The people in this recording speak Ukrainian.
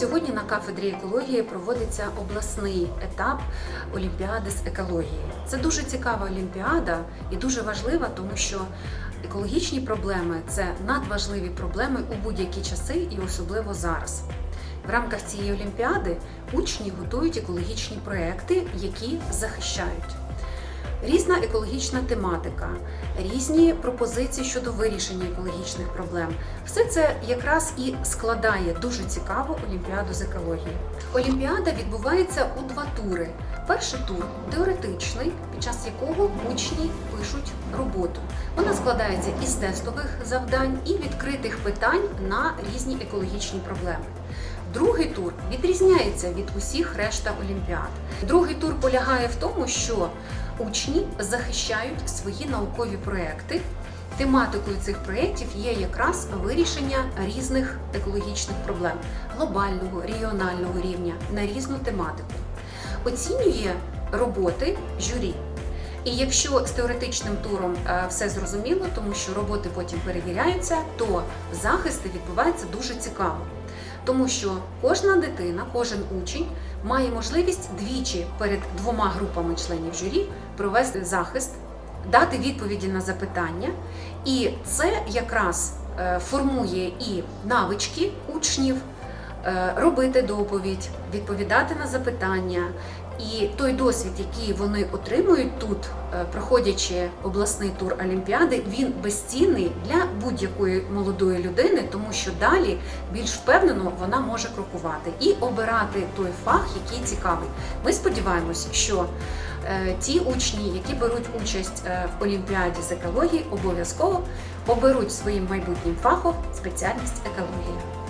Сьогодні на кафедрі екології проводиться обласний етап Олімпіади з екології. Це дуже цікава олімпіада і дуже важлива, тому що екологічні проблеми це надважливі проблеми у будь-які часи і особливо зараз. В рамках цієї олімпіади учні готують екологічні проекти, які захищають. Різна екологічна тематика, різні пропозиції щодо вирішення екологічних проблем. Все це якраз і складає дуже цікаву олімпіаду з екології. Олімпіада відбувається у два тури. Перший тур теоретичний, під час якого учні пишуть роботу. Вона складається із тестових завдань і відкритих питань на різні екологічні проблеми. Другий тур відрізняється від усіх решта олімпіад. Другий тур полягає в тому, що учні захищають свої наукові проекти. Тематикою цих проєктів є якраз вирішення різних екологічних проблем глобального, регіонального рівня на різну тематику. Оцінює роботи журі. І якщо з теоретичним туром е, все зрозуміло, тому що роботи потім перевіряються, то захисти відбуваються дуже цікаво. Тому що кожна дитина, кожен учень має можливість двічі перед двома групами членів журі провести захист, дати відповіді на запитання, і це якраз е, формує і навички учнів. Е, Робити доповідь, відповідати на запитання, і той досвід, який вони отримують тут, е, проходячи обласний тур Олімпіади, він безцінний для будь-якої молодої людини, тому що далі більш впевнено вона може крокувати і обирати той фах, який цікавий. Ми сподіваємося, що е, ті учні, які беруть участь в Олімпіаді з екології, обов'язково оберуть своїм майбутнім фахом спеціальність екологія.